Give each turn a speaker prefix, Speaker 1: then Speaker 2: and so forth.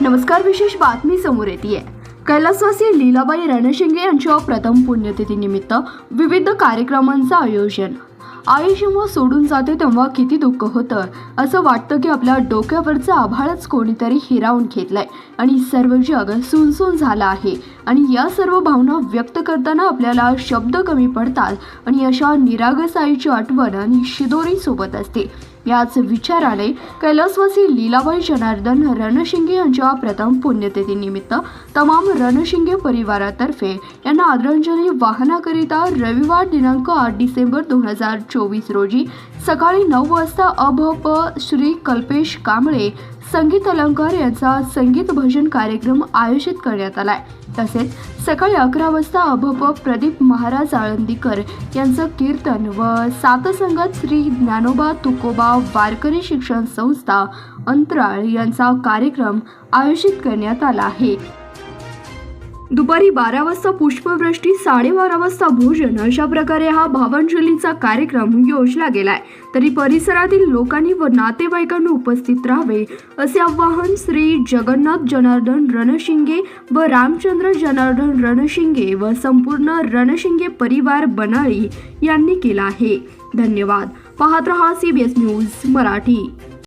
Speaker 1: नमस्कार विशेष बातमी समोर येते कैलासवासी लीलाबाई रणशिंगे यांच्या प्रथम पुण्यतिथीनिमित्त विविध कार्यक्रमांचं आयोजन आई जेव्हा सोडून जाते तेव्हा किती दुःख होतं. असं वाटतं की आपल्या डोक्यावरचं आभाळच कोणीतरी हिरावून घेतलंय. आणि सर्व जग सुनसून झालं आहे. आणि या सर्व भावना व्यक्त करताना आपल्याला शब्द कमी पडतात. आणि अशा निरागस आईची आठवण आणि शिदोरी सोबत असते. याच विचाराने कैलासवासी लीलाबाई जनार्दन रणशिंगे यांच्या प्रथम पुण्यतिथीनिमित्त तमाम रणशिंगे परिवारातर्फे यांना आदरांजली वाहनाकरिता रविवार दिनांक आठ डिसेंबर दोन हजार चोवीस रोजी सकाळी नऊ वाजता अभप श्री कल्पेश कांबळे संगीत अलंकार यांचा संगीत भजन कार्यक्रम आयोजित करण्यात आलाय. तसेच सकाळी अकरा वाजता अभप प्रदीप महाराज आळंदीकर यांचं कीर्तन व सातसंगत श्री ज्ञानोबा तुकोबा वारकरी शिक्षण संस्था अंतराळ यांचा कार्यक्रम आयोजित करण्यात आला आहे. दुपारी बारा वाजता पुष्पवृष्टी साडेबारा वाजता भोजन अशा प्रकारे हा भावांजलीचा कार्यक्रम योजला गेलाय. तरी परिसरातील लोकांनी व नातेवाईकांनी उपस्थित राहावे असे आवाहन श्री जगन्नाथ जनार्दन रणशिंगे व रामचंद्र जनार्दन रणशिंगे व संपूर्ण रणशिंगे परिवार बनाळी यांनी केला आहे. धन्यवाद. पाहत रहा एस न्यूज मराठी.